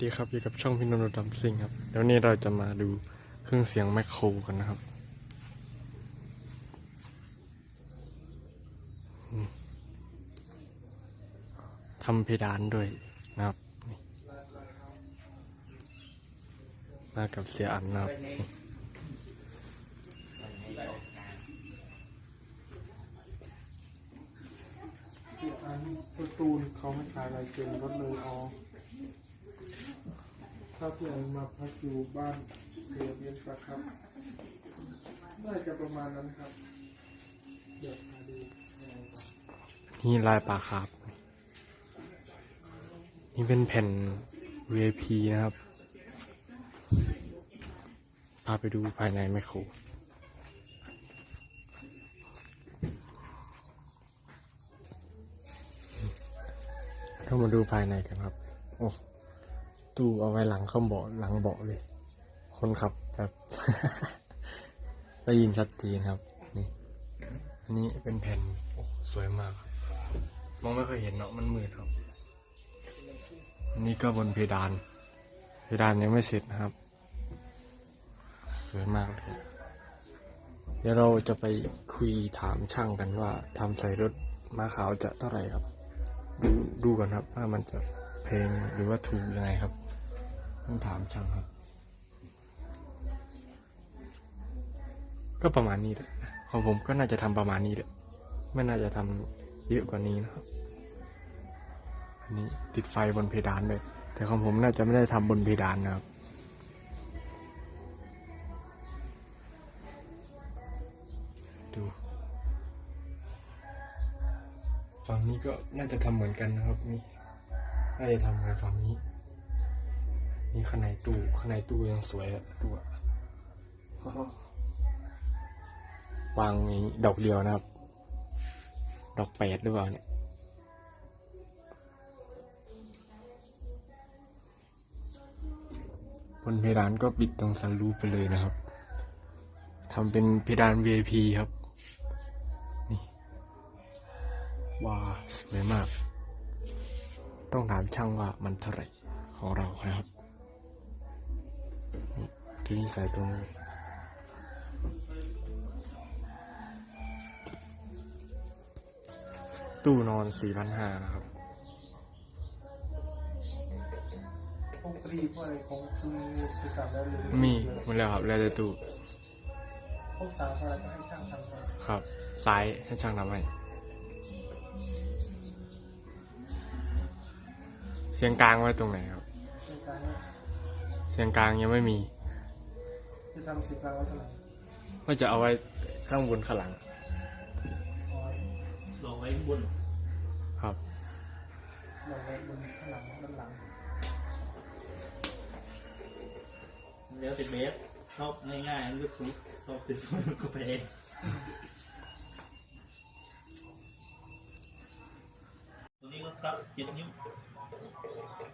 ดีครับอยู่กับช่องพี่นนท์ดำซิงครับเดี๋ยวนี้เราจะมาดูเครื่องเสียงแมคโครกันนะครับทำเพดานด้วยนะครับมากับเสียอันนะครับเสียอันสตูลเขาไม่ขายลายเซ็นก็เลยเอา ถ้าพี่อันมาพักอยู่บ้านเสียเบียนปะครับน่าจะประมาณนั้นครับ เดี๋ยวมาดูนี่ลายปลาคร์ฟนี่เป็นแผ่น VIP นะครับ พาไปดูภายในแมโครเรามาดูภายในกันครับ โอ้ ตู้เอาไว้หลังข้างเบาะหลังเบาะเลย คนขับแบบ ได้ยินชัดเจนครับนี่อันนี้เป็นแผ่นโอ้สวยมากครับมองไม่เคยเห็นเนาะมันมืดครับอันนี้ก็บนเพดาน เพดานยังไม่เสร็จนะครับ สวยมากเลยเดี๋ยวเราจะไปคุยถามช่างกันว่าทำใส่รถม้าขาวจะเท่าไหร่ครับ ดูดูก่อนครับว่ามันจะแพงหรือว่าถูกยังไงครับ ต้องถามช่างครับ ก็ประมาณนี้แหละของผมก็น่าจะทำประมาณนี้แหละไม่น่าจะทำเยอะกว่านี้นะครับ อันนี้ติดไฟบนเพดานเลย แต่ของผมน่าจะไม่ได้ทำบนเพดานนะครับดูฝั่งนี้ก็น่าจะทำเหมือนกันนะครับนี่น่าจะทำเหมือนฝั่งนี้ นี่ข้างในตู้ข้างในตู้ยังสวยอะดูอะวางอย่างนี้ดอกเดียวนะครับ ดอกแปดหรือเปล่าเนี่ยบนเพดานก็ปิดตรงซันรูปไปเลยนะครับทำเป็นเพดาน VIP ครับนี่ว้าสวยมาก ต้องถามช่างว่ามันเท่าไหร่ของเรานะครับ ที่นี่ใส่ตรงนี้ตู้นอน4,500นะครับพวกตรีพวกอะไรของคุณสื่อสารได้เลยมีหมดแล้วครับ แล้วแต่ตู้พวกสาวอะไรก็ให้ช่างทำไปครับซ้ายให้ช่างทำให้เสียงกลางไว้ตรงไหนครับในการเสียงกลางยังไม่มี จะทำสิบกลางไว้เท่าไหร่ก็จะเอาไว้ข้างบนข้างหลังร้อยลองไว้บนครับ ลองไว้บนข้างหลังด้านหลังแล้วติดเบสชอบง่ายๆเลือกชุดชอบติดชุดก็ไปเองตัวนี้ก็ตัดเจ็ดนิ้ว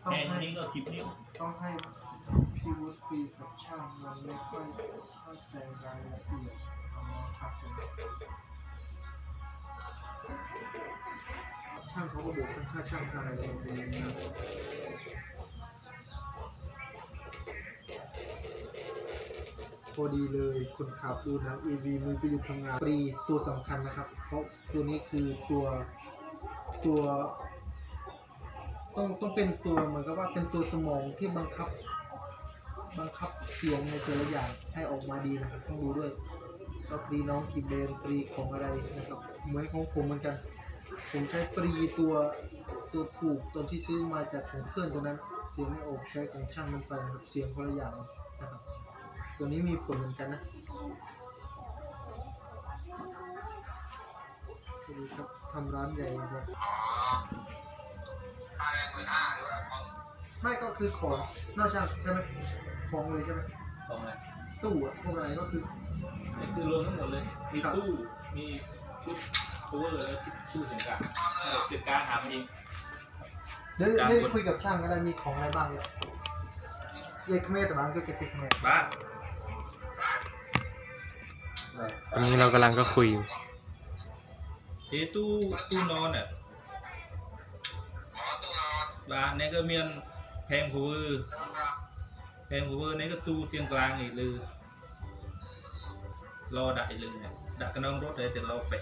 ต้องแค่ให้นี้ก็สิบนิ้ว ต้องให้ พี่วุฒิคุยกับช่างมันไม่ค่อยเข้าใจรายละเอียดอ๋อครับผมช่างเขาก็บอกค่าช่างอะไรอย่างเงี้ยพอดีเลยคนขับดูหนัง EV มือไปอยู่ทำงานปรีตัวสำคัญนะครับ เพราะตัวนี้คือตัวตัว ต้องต้องเป็นตัวเหมือนกับว่าเป็นตัวสมองที่บังคับ บังคับเสียงในแต่ละอย่างให้ออกมาดีนะครับต้องดูด้วยว่าปรีน้องกีเบนปรีของอะไรนะครับเหมือนของผมเหมือนกัน ผมใช้ปรีตัวตัวถูกตัวที่ซื้อมาจากของเพื่อนตัวนั้น เสียงไม่ออกใช้ของช่างมันไปนะครับเสียงคนละอย่างนะครับ ตัวนี้มีผลเหมือนกันนะดูครับทำร้านใหญ่นะครับ ไม่ก็คือของนอกจากใช่ไหมของเลยใช่ไหมของอะไรตู้อะพวกอะไรก็คือนี่คือรวมทั้งหมดเลยมีตู้มีชุดตัวเลยชุดเสียงกลางเสียงกลางหามาเองเดี๋ยวการเดี๋ยวกดคุยกับช่างก็ได้มีของอะไรบ้างเนี่ยเอกเมตแต่บางก็เกติกเมตบ้านตอนนี้เรากำลังก็คุยอยู่เอตู้ตู้นอนอะบ้านเนี่ยก็เมี ยนแพงพูเวอร์แพงพูเวอร์นี่ก็ตู้เสียงกลางอีกเลยรอดักอีกเลยเนี่ยดักกระนองรถเลยแต่เราแป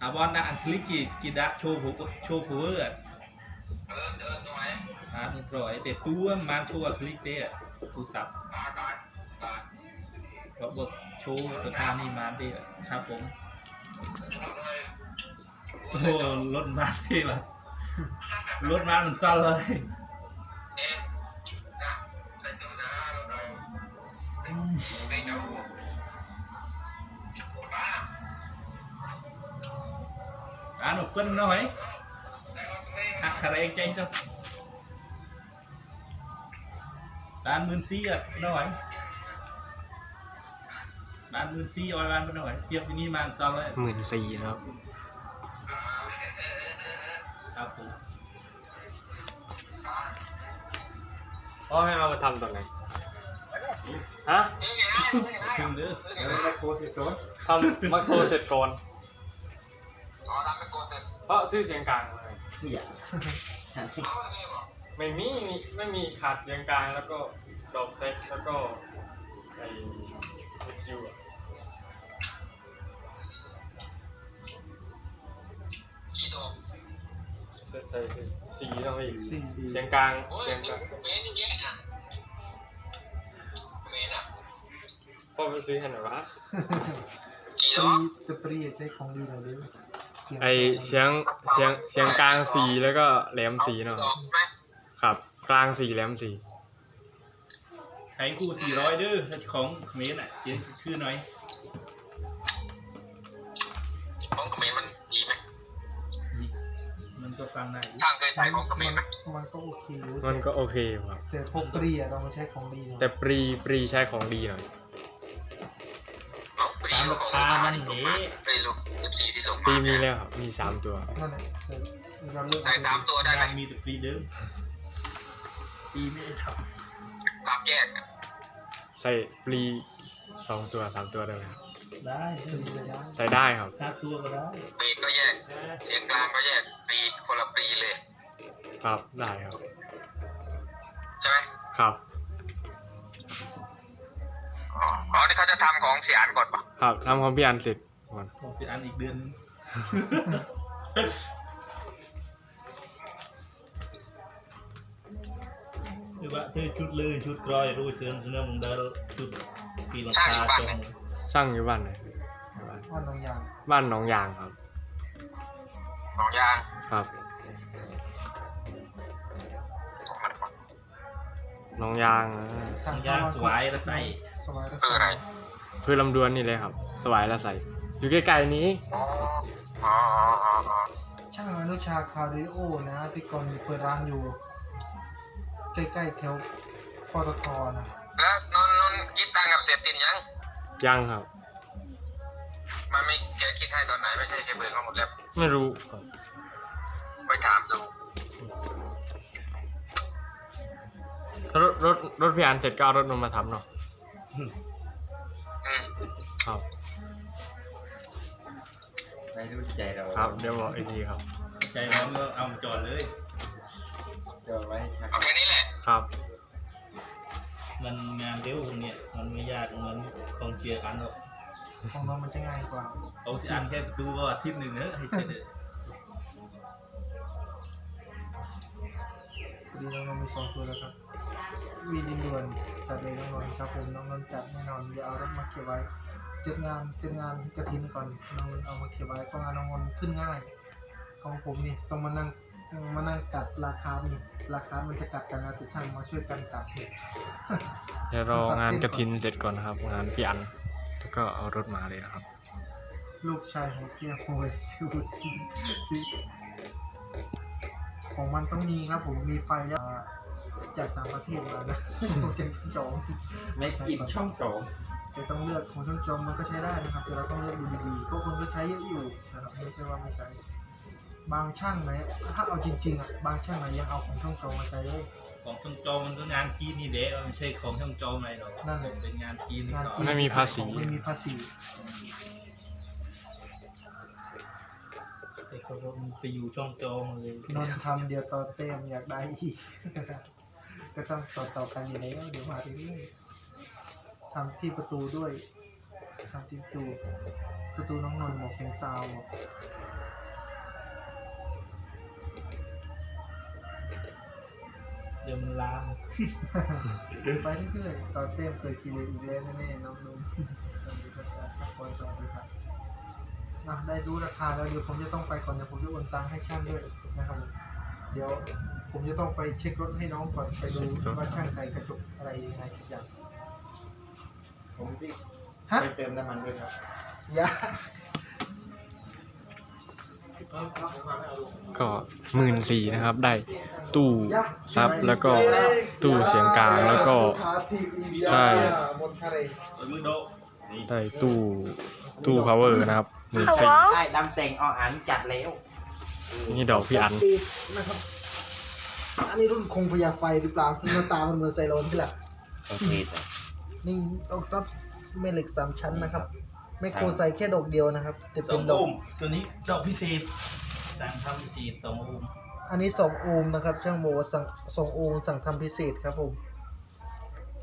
ะดักเลยตีแบอร์ไหมรถจองบานตีราคานี่แบบมันโยตังตู้ตู้สับแต่บอลโบะนะบอลดักพูเวอร์นะเดินลึกโบะแจงนะมันคลิกดักชอบบาทอะบอลดักอันคลิกกี่กี่ดักโชว์พูโชว์พูเวอร์อะอะมึงปล่อยแต่ตู้มันโชว์อันคลิกเตะตู้สับเราะบทโชว์ประธานี่มาดีอะครับผมโอ้รถมาดีละรถมามันสั้นเลย อ่านออกกันหน่อยหักคาเรงใจจ้ะร้านมืนซีอะหน่อยบ้านมือซี่ออยบ้านไปหน่อยเทียบที่นี่มาซองเลยหมื่นสี่นะครับครับผมพ่อให้เอามาทำตอนไหนฮะถึงเด้อแล้วได้โค้ชเสร็จก่อนทำมาโครเสร็จก่อน เพราะซื้อเสียงกลางมาอย่าไม่มีไม่มีขาดเสียงกลางแล้วก็ดอกเซ็ตแล้วก็ไอ้วิทยุอะใส่ใส่สีต้องอีกสี่เสียงกลางเสียงกลางพ่อไปซื้อให้หน่อยวะปรีจะปรีใช้ของดีหน่อยดิเสียง ไอเสียงเสียงเสียงกลางสีแล้วก็แหลมสีหน่อยครับ กลางสีแหลมสีใช้คู่สี่ร้อยเด้อของเขมรอะเสียงชื่อหน่อยของเขมรมันดีไหมนี่มันก็ฟังได้อยู่ช่างเคยใช้ของเขมรไหมมันก็โอเคอยู่มันก็โอเคครับแต่พวกปรีอะเรามาใช้ของดีหน่อยแต่ปรีปรีใช้ของดีหน่อยของปรีตามราคามันเหปรีลูก สิบสี่ที่ส่งปรีมามีแล้วครับมีสามตัว นั่นแหละใส่เราเลือกใส่สามตัวได้ไหมยังมีแต่ฟรีเดิมปีไม่ได้ทปรับแยกอะใส่ปรีสองตัวสามตัวได้ไหมครับำได้ปรีระยะใส่ได้ครับ ห้าตัวก็ได้ปรีก็แยกเสียงกลางก็แยกปรีคนละปรีเลยครับได้ครับ ใช่ไหมครับ อ๋ออ๋อนี่เขาจะทำของเสียอันก่อนปะครับทำของพี่อันเสร็จ ก่อนต้องเสียอันอีกเดือนนึงคือว่าเธอชุดเลยชุดกรอยรู้เสือนเสนอมึงเดินชุดปีลังคาจงช่างอยู่บ้านไหนบ้านว่าน้องยาง บ้านหนองยางครับของยางครับของมันก่อนหนองยางอ่าทางย่างสวายแล้วใส่สวายแล้วคืออะไรพือลำดวนนี่เลยครับ สวายละใส่ อยู่ใกล้ๆนี้อ๋ออ๋ออ๋ออ๋ออ๋อช่างอนุชาคาริโอนะ ที่ก่อนเปิดร้านอยู่ ใกล้ๆแถวปตทนะแล้วนนนนคิดตังค์กับเสียตินยัง ยังครับ มันไม่แกคิดให้ตอนไหนไม่ใช่แกเบิกเขาหมดแล้วไม่รู้ครับไปถามดูรถรถรถพี่อันเสร็จก็เอารถมันมาทำเนาะอืม ครับ ไม่รู้ใจเราครับเดี๋ยวบอกอีกทีครับใจร้อนก็เอามาจอดเลยจะไว้ชักเอาแค่นี้แหละ ครับ มันงานเร็วตรงเนี้ยมันไม่ยากเหมือนของเกียร์อันหรอกของน้องมันจะง่ายกว่าเอาสิอันแค่ประตูก็อาทิตย์หนึ่งเนอะให้เสร็จเลยพอดีน้องนนท์มีสองตัวแล้วครับ วีดินด่วนจัดเลยน้องนนท์ครับผมน้องนนท์จัดแน่นอนอย่าเอารถมาเก็บไว้ เสร็จงานเสร็จงานกระถินก่อนน้องนนท์เอามาเก็บไว้เพราะงานน้องนนท์ขึ้นง่าย ของผมนี่ต้องมานั่งมานั่งกัดราคานี่ราคามันจะกัดกันนะแต่ช่างมาช่วยกันกัดนี่เดี๋ยวรองานกระถินเสร็จก่อนนะครับ งานพี่อันแล้วก็เอารถมาเลยนะครับ ลูกชายของเกียร์โวยซิวทีของมันต้องมีครับผมมีไฟแล้วจากต่างประเทศมานะผมจะจองไม่กินช่องโจงค จะต้องเลือกของช่างจอมมันก็ใช้ได้นะครับ แต่เราต้องเลือกดูดีๆเพราะคนก็ใช้เยอะอยู่นะครับไม่ใช่ว่าไม่ใช้บางช่างไหนถ้าเอาจริงๆอะบางช่างไหนยังเอาของช่างจอมมาใช้เลย ของช่างโจมันก็งานจีนนี่เด้มันไม่ใช่ของช่างโจอะไรหรอกนั่นแหละ เป็นงานจีนนี่งานก่อนจีนไม่มีภาษี ไม่มีภาษีแต่เขาก็มันไปอยู่ช่องโจมาเลยนนท์ทำเดียวต่อเต็มอยากได้อีก ก็ต้องต่อต่อๆกันอยู่แล้วเดี๋ยวมาเรื่อยๆ ทำที่ประตูด้วยทำที่ประตูประตูน้องนนท์หมวกเพลงซาวบอกเดี๋ยวมันลามไปเรื่อยๆต่อเต็มเคยกินเลยอีกแล้วแน่ๆน้องนนท์สวัสดีครับสักคนสวัสดีครับอะได้รู้ราคาแล้วเดี๋ยวผมจะต้องไปก่อนเดี๋ยวผมจะโอนตังค์ให้ช่างด้วยนะครับผมเดี๋ยวผมจะต้องไปเช็ครถให้น้องก่อนไปดูว่าช่างใส่กระจกอะไรยังไงสักอย่าง ผมที่ฮะ ไปเติมน้ำมันด้วยครับยาก็หมื่นสี่นะครับ ได้ตู้ซับแล้วก็ตู้เสียงกลางแล้วก็ ได้ หมดคาเรเออมือโดะนี่ได้ตู้ตู้ power นะครับหมื่นสี่ได้ดำแต่งเอาอันจัดแล้วนี่ดอกพี่อัน ปีนะครับ อันนี้รุ่นคงพยาไฟหรือเปล่าหน้าตามันเหมือนไซโลนที่แหละ โอเคจ้ะ นี่ดอกซับแม่เหล็กสามชั้นนะครับ ไม่โครใส่แค่ดอกเดียวนะครับแต่สอเป็งนดอกอุ้มตัวนี้ดอกพิเศษสั่งทำพิเศษสองอุ้มอันนี้สองโอห์มนะครับ ช่างโบว่าสั่งสองโอห์มสั่งทำพิเศษครับผม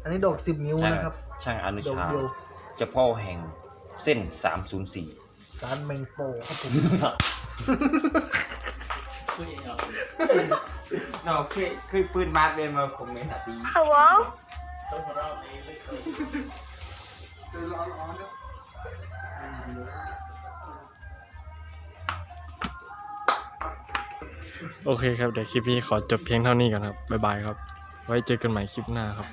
อันนี้ดอกสิบนิ้วนะครับช่างอนุดอกชาเดียวเจ้าพ่อแห่งเส้น 304ร้านแมงโปครับผมช่วยเอาเนาะเคยเคยปืนมาดเลยมาคอมเมนต์อะตี ต้องมาเล่าเองเลยครับโอเคครับ เดี๋ยวคลิปนี้ขอจบเพียงเท่านี้ก่อนครับ บ๊ายบายครับ ไว้เจอกันใหม่คลิปหน้าครับ